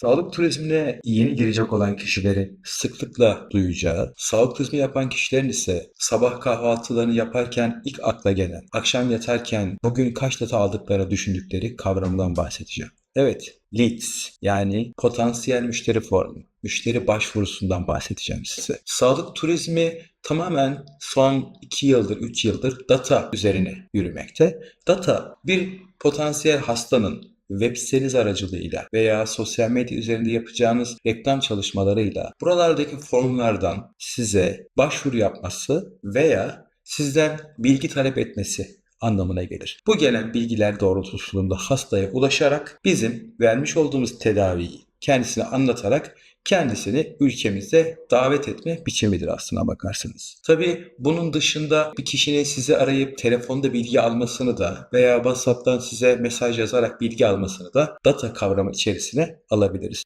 Sağlık turizmine yeni girecek olan kişilerin sıklıkla duyacağı, sağlık turizmi yapan kişilerin ise sabah kahvaltılarını yaparken ilk akla gelen, akşam yatarken bugün kaç data aldıklarını düşündükleri kavramından bahsedeceğim. Evet, leads yani potansiyel müşteri formu, müşteri başvurusundan bahsedeceğim size. Sağlık turizmi tamamen son 2 yıldır, 3 yıldır data üzerine yürümekte. Data bir potansiyel hastanın web siteniz aracılığıyla veya sosyal medya üzerinde yapacağınız reklam çalışmalarıyla buralardaki formlardan size başvuru yapması veya sizden bilgi talep etmesi anlamına gelir. Bu gelen bilgiler doğrultusunda hastaya ulaşarak bizim vermiş olduğumuz tedaviyi kendisine anlatarak kendisini ülkemize davet etme biçimidir aslına bakarsanız. Tabii bunun dışında bir kişinin sizi arayıp telefonda bilgi almasını da veya WhatsApp'tan size mesaj yazarak bilgi almasını da data kavramı içerisine alabiliriz.